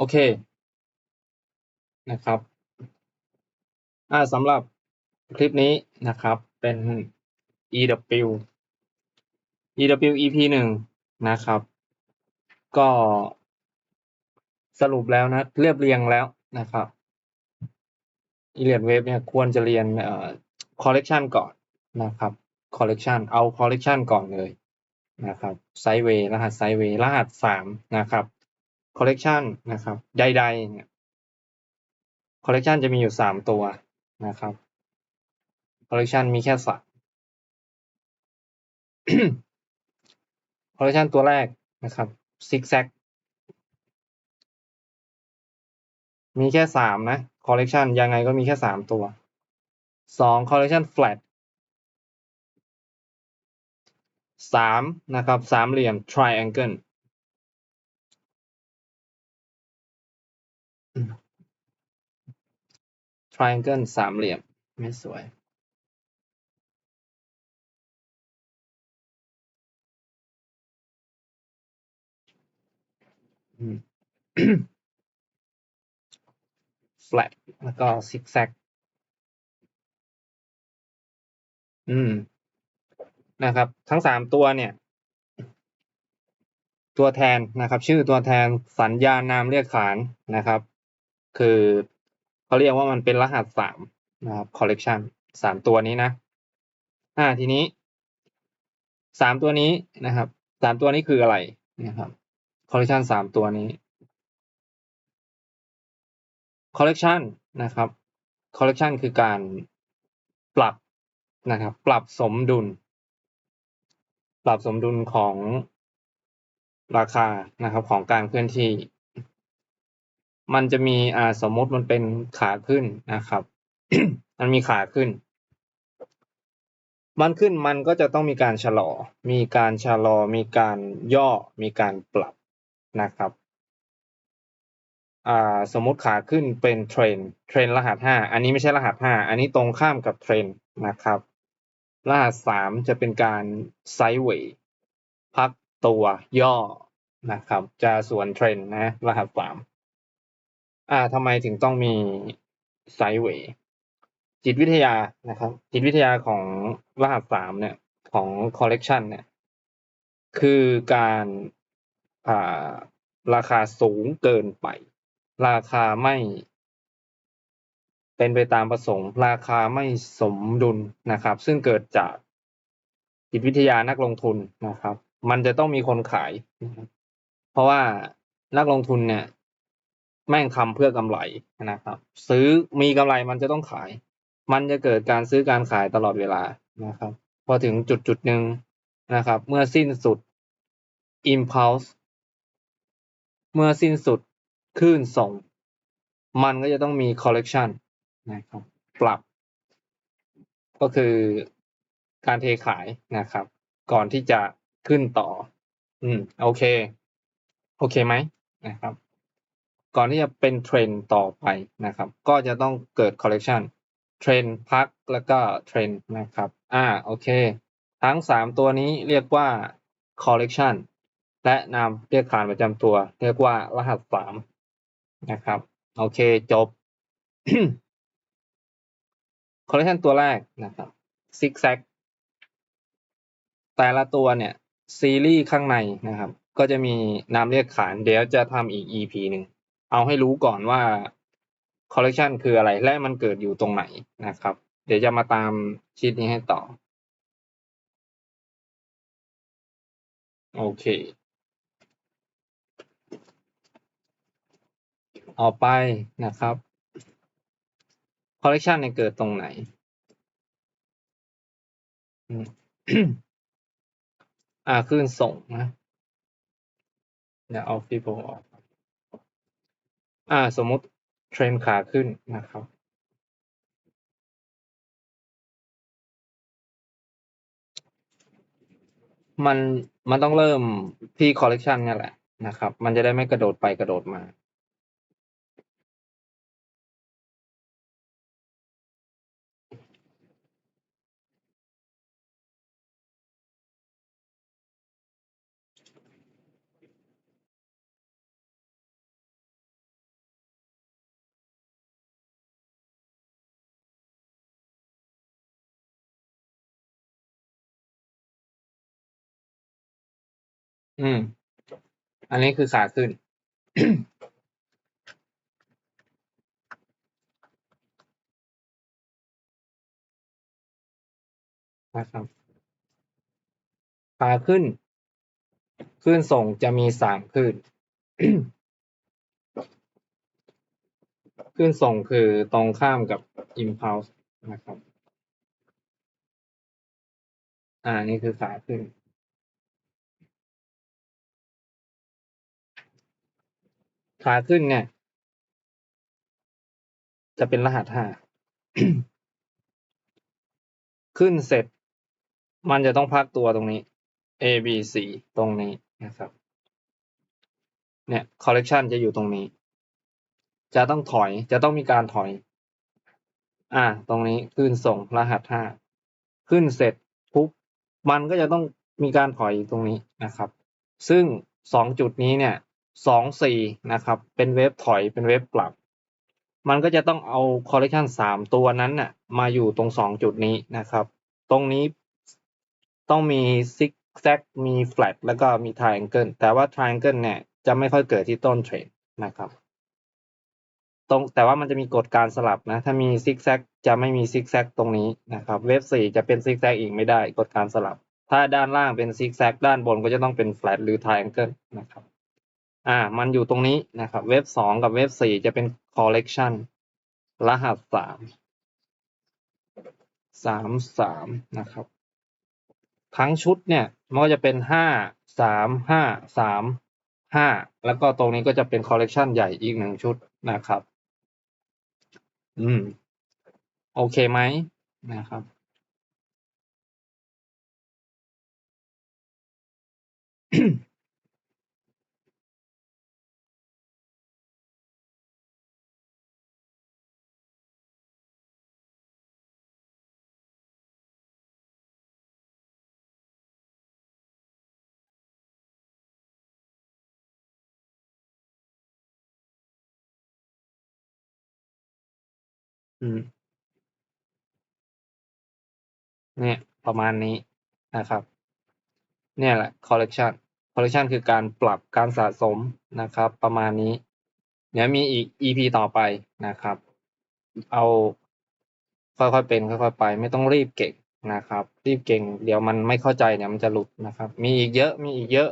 โอเค นะครับ อ่าสำหรับคลิปนี้นะครับ เป็น EW EW EP หนึ่งนะครับ ก็สรุปแล้วนะ เรียบเรียงแล้วนะครับอีเลียดเวฟเนี่ยควรจะเรียนเอ่อคอลเลกชันก่อนนะครับคอลเลกชันเอาคอลเลกชันก่อนเลยนะครับไซเวย์รหัสไซเวย์รหัสสามนะครับ คอลเลกชันนะครับใดๆเนี่ยคอลเลกชันจะมีอยู่สามตัวนะครับคอลเลกชันมีแค่สามคอลเลกชันตัวแรกนะครับซิกแซกมีแค่สามนะคอลเลกชันยังไงก็มีแค่สามตัวสองคอลเลกชันแฟลตสามนะครับสามเหลี่ยม triangle triangle สามเหลี่ยม ไม่สวยอืม flat แล้วก็ zigzag อืม นะครับ ทั้งสามตัวเนี่ย ตัวแทนนะครับ ชื่อตัวแทนสัญญาณนามเรียกขานนะครับ คือ เขาเรียกว่ามันเป็นรหัสสามนะครับ collection สามตัวนี้นะ อ่าทีนี้สามตัวนี้นะครับสามตัวนี้คืออะไรนะครับ collection สามตัวนี้ collection นะครับ collection คือการปรับนะครับ ปรับสมดุล ปรับสมดุลของราคานะครับของการเคลื่อนที่ มันจะมีอ่าสมมติมันเป็นขาขึ้นนะครับ มันมีขาขึ้น มันขึ้นมันก็จะต้องมีการชะลอ มีการชะลอ มีการย่อ มีการปรับนะครับอ่าสมมติขาขึ้นเป็นเทรนเทรนรหัสห้าอันนี้ไม่ใช่รหัสห้าอันนี้ตรงข้ามกับเทรนนะครับ รหัสสามจะเป็นการไซด์เวย์พักตัวย่อนะครับ จะส่วนเทรนนะรหัสสาม อ่าทำไมถึงต้องมีไซด์เวย์จิตวิทยานะครับ จิตวิทยาของรหัสสามเนี่ย ของคอลเลกชันเนี่ย คือการอ่าราคาสูงเกินไป ราคาไม่ เป็นไปตามประสงค์ ราคาไม่สมดุลนะครับ ซึ่งเกิดจากจิตวิทยานักลงทุนนะครับ มันจะต้องมีคนขาย เพราะว่านักลงทุนเนี่ย แม่งทำเพื่อกำไรนะครับ ซื้อมีกำไรมันจะต้องขาย มันจะเกิดการซื้อการขายตลอดเวลานะครับ พอถึงจุดจุดหนึ่งนะครับ เมื่อสิ้นสุด impulse เมื่อสิ้นสุดคลื่นส่ง มันก็จะต้องมี correction นะครับ ปรับ ก็คือการเทขายนะครับ ก่อนที่จะขึ้นต่อ อืม โอเค โอเคไหมนะครับ ก่อนที่จะเป็นเทรนต่อไปนะครับ ก็จะต้องเกิด correction เทรนพักแล้วก็เทรนนะครับ อ่า โอเค ทั้งสามตัวนี้เรียกว่า collection และนามเรียกขานประจำตัว เรียกว่ารหัสสามนะครับ โอเค จบ collection ตัวแรกนะครับ zigzag แต่ละตัวเนี่ย ซีรีส์ข้างในนะครับ ก็จะมีนามเรียกขาน เดี๋ยวจะทำอีก EP หนึ่ง เอาให้รู้ก่อนว่า collection คืออะไรและมันเกิดอยู่ตรงไหนนะครับ เดี๋ยวจะมาตามชีตนี้ให้ต่อ โอเคต่อไปนะครับ collection เนี่ยเกิดตรงไหน อ่าคลื่นส่งนะ เดี๋ยวเอาฟีโบออก อ่า สมมติเทรนขาขึ้นนะครับมันมันต้องเริ่มที่คอลเลกชันนี่แหละนะครับ มันจะได้ไม่กระโดดไปกระโดดมา อืม อันนี้คือขาขึ้น นะครับขาขึ้นคลื่นส่งจะมีสามคลื่นคลื่นส่งคือตรงข้ามกับ impulse นะครับ อ่า นี่คือขาขึ้น ขาขึ้นเนี่ย จะเป็นรหัสห้าขึ้นเสร็จ มันจะต้องพักตัวตรงนี้ A B C ตรงนี้นะครับ เนี่ย collection จะอยู่ตรงนี้ จะต้องถอย จะต้องมีการถอย อ่า ตรงนี้ขึ้นส่งรหัสห้าขึ้นเสร็จปุ๊บมันก็จะต้องมีการถอยตรงนี้นะครับ ซึ่งสองจุดนี้เนี่ย สองสี่นะครับ เป็นเวฟถอยเป็นเวฟกลับ มันก็จะต้องเอา collection สามตัวนั้นน่ะมาอยู่ตรงสองจุดนี้นะครับ ตรงนี้ต้องมีซิกแซกมีแฟลตแล้วก็มี triangle แต่ว่า triangle เนี่ยจะไม่ค่อยเกิดที่ต้นเทรดนะครับตรงแต่ว่ามันจะมีกฎการสลับนะ ถ้ามีซิกแซกจะไม่มีซิกแซกตรงนี้นะครับ เวฟสี่จะเป็นซิกแซกอีกไม่ได้กฎการสลับ ถ้าด้านล่างเป็นซิกแซกด้านบนก็จะต้องเป็นแฟลตหรือ triangle นะครับ อ่า มันอยู่ตรงนี้นะครับ เวฟสองกับเวฟสี่จะเป็น collection รหัสสาม สามสามนะครับ ทั้งชุดเนี่ย มันก็จะเป็นห้าสามห้าสามห้าแล้วก็ตรงนี้ก็จะเป็นคอลเลกชันใหญ่อีกหนึ่งชุดนะครับ อืม โอเคไหมนะครับ อืม เนี่ย ประมาณนี้นะครับ เนี่ยแหละ collection collection คือการปรับการสะสมนะครับ ประมาณนี้ เดี๋ยวมีอีก EP ต่อไปนะครับ เอาค่อยๆเป็นค่อยๆไป ไม่ต้องรีบเก่งนะครับ รีบเก่ง เดี๋ยวมันไม่เข้าใจเนี่ยมันจะหลุดนะครับ มีอีกเยอะมีอีกเยอะ